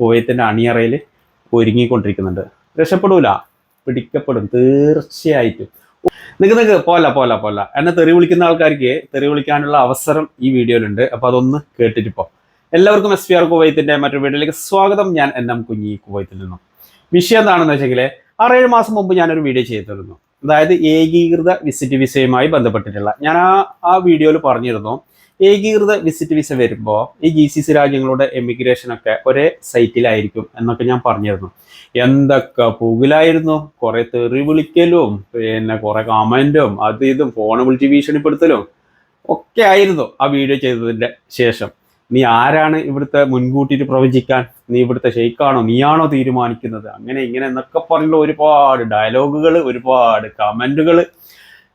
കുവൈത്തിന്റെ അണിയറയിൽ ഒരുങ്ങിക്കൊണ്ടിരിക്കുന്നുണ്ട്. രക്ഷപ്പെടൂല. പിടിക്കപ്പെടും. തീർച്ചയായിട്ടും. നിങ്ങൾക്ക് നിങ്ങൾക്ക് പോല പോല പോല എന്നെ തെറി വിളിക്കുന്ന ആൾക്കാർക്ക് തെറി വിളിക്കാനുള്ള അവസരം ഈ വീഡിയോയിലുണ്ട്. അപ്പോൾ അതൊന്ന് കേട്ടിട്ട് പോ. എല്ലാവർക്കും എസ് പി ആർ കുവൈത്തിന്റെ മറ്റൊരു വീഡിയോയിലേക്ക് സ്വാഗതം. ഞാൻ എൻ എം കുഞ്ഞി കുവൈത്തിൽ നിന്നും. വിഷയം എന്താണെന്ന് വെച്ചെങ്കിൽ ആറേഴ് മാസം മുമ്പ് ഞാനൊരു വീഡിയോ ചെയ്തിരുന്നു. അതായത് ഏകീകൃത വിസിറ്റ് വിസയുമായി ബന്ധപ്പെട്ടിട്ടുള്ള. ഞാൻ ആ ആ വീഡിയോയിൽ പറഞ്ഞിരുന്നു. ഏകീകൃത വിസിറ്റ് വിസ വരുമ്പോൾ ഈ ജി സി സി രാജ്യങ്ങളുടെ എമിഗ്രേഷൻ ഒക്കെ ഒരേ സൈറ്റിലായിരിക്കും എന്നൊക്കെ ഞാൻ പറഞ്ഞിരുന്നു. എന്തൊക്കെ പുകിലായിരുന്നു. കുറെ തെറി വിളിക്കലും പിന്നെ കുറെ കമന്റും അത് ഇതും ഫോൺ വിളിച്ച് ഭീഷണിപ്പെടുത്തലും ഒക്കെ ആയിരുന്നു ആ വീഡിയോ ചെയ്തതിന്റെ ശേഷം. നീ ആരാണ് ഇവിടുത്തെ മുൻകൂട്ടിയിട്ട് പ്രവചിക്കാൻ? നീ ഇവിടുത്തെ ഷെയ്ക്കാണോ നീയാണോ തീരുമാനിക്കുന്നത്? അങ്ങനെ ഇങ്ങനെ എന്നൊക്കെ പറഞ്ഞുള്ള ഒരുപാട് ഡയലോഗുകൾ ഒരുപാട് കമന്റുകൾ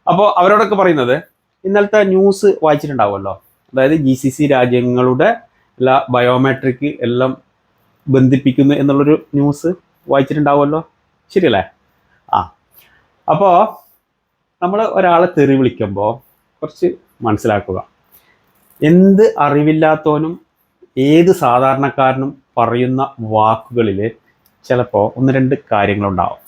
അപ്പോൾ അവരോടൊക്കെ പറയുന്നത് ഇന്നലത്തെ ന്യൂസ് വായിച്ചിട്ടുണ്ടാവുമല്ലോ? അതായത് ജി സി സി രാജ്യങ്ങളുടെ എല്ലാ ബയോമെട്രിക് എല്ലാം ബന്ധിപ്പിക്കുന്നു എന്നുള്ളൊരു ന്യൂസ് വായിച്ചിട്ടുണ്ടാവുമല്ലോ? ശരിയല്ലേ? ആ. അപ്പോൾ നമ്മൾ ഒരാളെ തെറി വിളിക്കുമ്പോൾ കുറച്ച് മനസ്സിലാക്കുക. എന്ത് അറിവില്ലാത്തവനും ഏത് സാധാരണക്കാരനും പറയുന്ന വാക്കുകളിൽ ചിലപ്പോൾ ഒന്ന് രണ്ട് കാര്യങ്ങളുണ്ടാവും.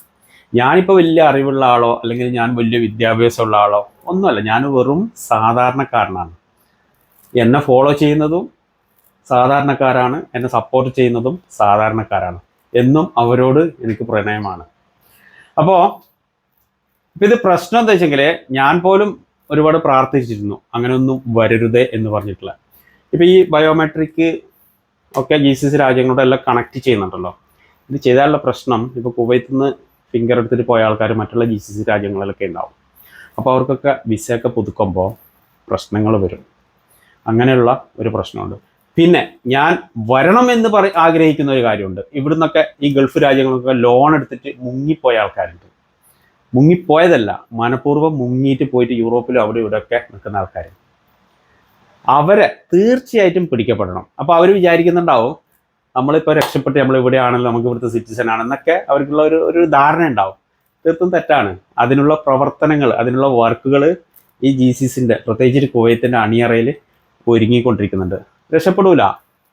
ഞാനിപ്പോൾ വലിയ അറിവുള്ള ആളോ അല്ലെങ്കിൽ ഞാൻ വലിയ വിദ്യാഭ്യാസമുള്ള ആളോ ഒന്നുമല്ല. ഞാൻ വെറും സാധാരണക്കാരനാണ്. എന്നെ ഫോളോ ചെയ്യുന്നതും സാധാരണക്കാരാണ് എന്നെ സപ്പോർട്ട് ചെയ്യുന്നതും സാധാരണക്കാരാണ്. എന്നും അവരോട് എനിക്ക് പ്രണയമാണ്. അപ്പോൾ ഇത് പ്രശ്നം എന്താ വെച്ചെങ്കിൽ ഞാൻ പോലും ഒരുപാട് പ്രാർത്ഥിച്ചിരുന്നു. അങ്ങനെയൊന്നും വരരുതേ എന്ന് പറഞ്ഞിട്ടുള്ള. ഇപ്പം ഈ ബയോമെട്രിക് ഒക്കെ ജി സി സി രാജ്യങ്ങളോട് എല്ലാം കണക്ട് ചെയ്യുന്നുണ്ടല്ലോ. ഇത് ചെയ്താലുള്ള പ്രശ്നം ഇപ്പോൾ കുവൈത്തിൽ നിന്ന് ഫിംഗർ എടുത്തിട്ട് പോയ ആൾക്കാർ മറ്റുള്ള ജി സി സി രാജ്യങ്ങളിലൊക്കെ ഉണ്ടാവും. അപ്പോൾ അവർക്കൊക്കെ വിസയൊക്കെ പുതുക്കുമ്പോൾ പ്രശ്നങ്ങൾ വരും. അങ്ങനെയുള്ള ഒരു പ്രശ്നമുണ്ട്. പിന്നെ ഞാൻ വരണം എന്ന് പറ ആഗ്രഹിക്കുന്ന ഒരു കാര്യമുണ്ട്. ഇവിടുന്നൊക്കെ ഈ ഗൾഫ് രാജ്യങ്ങളൊക്കെ ലോൺ എടുത്തിട്ട് മുങ്ങിപ്പോയ ആൾക്കാരുണ്ട്. മുങ്ങിപ്പോയതല്ല മനഃപൂർവം മുങ്ങിയിട്ട് പോയിട്ട് യൂറോപ്പിലും അവിടെ ഇവിടെയൊക്കെ നിൽക്കുന്ന ആൾക്കാർ അവരെ തീർച്ചയായിട്ടും പിടിക്കപ്പെടണം. അപ്പോൾ അവർ വിചാരിക്കുന്നുണ്ടാവും നമ്മളിപ്പോൾ രക്ഷപ്പെട്ട് നമ്മൾ ഇവിടെയാണല്ലോ നമുക്ക് ഇവിടുത്തെ സിറ്റിസൺ ആണെന്നൊക്കെ അവർക്കുള്ള ഒരു ഒരു ധാരണ ഉണ്ടാവും തീർത്തും തെറ്റാണ്. അതിനുള്ള പ്രവർത്തനങ്ങൾ അതിനുള്ള വർക്കുകൾ ഈ ജി സി സിന്റെ പ്രത്യേകിച്ച് കുവൈത്തിന്റെ അണിയറയിൽ ഒരുങ്ങിക്കൊണ്ടിരിക്കുന്നുണ്ട്. രക്ഷപ്പെടൂല.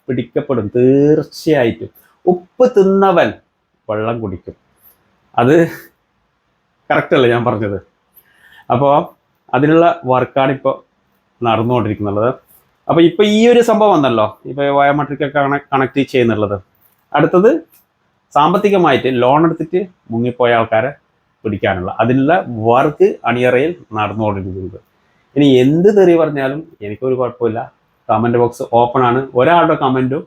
പിടിക്കപ്പെടും. തീർച്ചയായിട്ടും. ഉപ്പ് തിന്നവൻ വെള്ളം കുടിക്കും. അത് കറക്റ്റ് അല്ലേ ഞാൻ പറഞ്ഞത്? അപ്പോൾ അതിനുള്ള വർക്കാണ് ഇപ്പോൾ നടന്നുകൊണ്ടിരിക്കുന്നുള്ളത് അപ്പോൾ ഇപ്പോൾ ഈ ഒരു സംഭവം വന്നല്ലോ. ഇപ്പോൾ വയോമെട്രിക്കൊക്കെ കണക്ട് ചെയ്യുന്നുള്ളത്. അടുത്തത് സാമ്പത്തികമായിട്ട് ലോൺ എടുത്തിട്ട് മുങ്ങിപ്പോയ ആൾക്കാരെ പിടിക്കാനുള്ള. അതിനുള്ള വർക്ക് അണിയറയിൽ നടന്നുകൊണ്ടിരിക്കുന്നത്. ഇനി എന്ത് തെറി പറഞ്ഞാലും എനിക്കൊരു കുഴപ്പമില്ല. കമന്റ് ബോക്സ് ഓപ്പൺ ആണ്. ഒരാളുടെ കമന്റും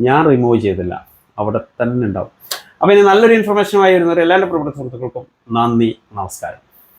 ഞാൻ റിമൂവ് ചെയ്തില്ല. അവിടെ തന്നെ ഉണ്ടാവും. അപ്പോൾ ഇനി നല്ലൊരു ഇൻഫർമേഷനുമായി വരുന്നവർ എല്ലാവരുടെ പ്രവർത്തന സുഹൃത്തുക്കൾക്കും നന്ദി നമസ്കാരം.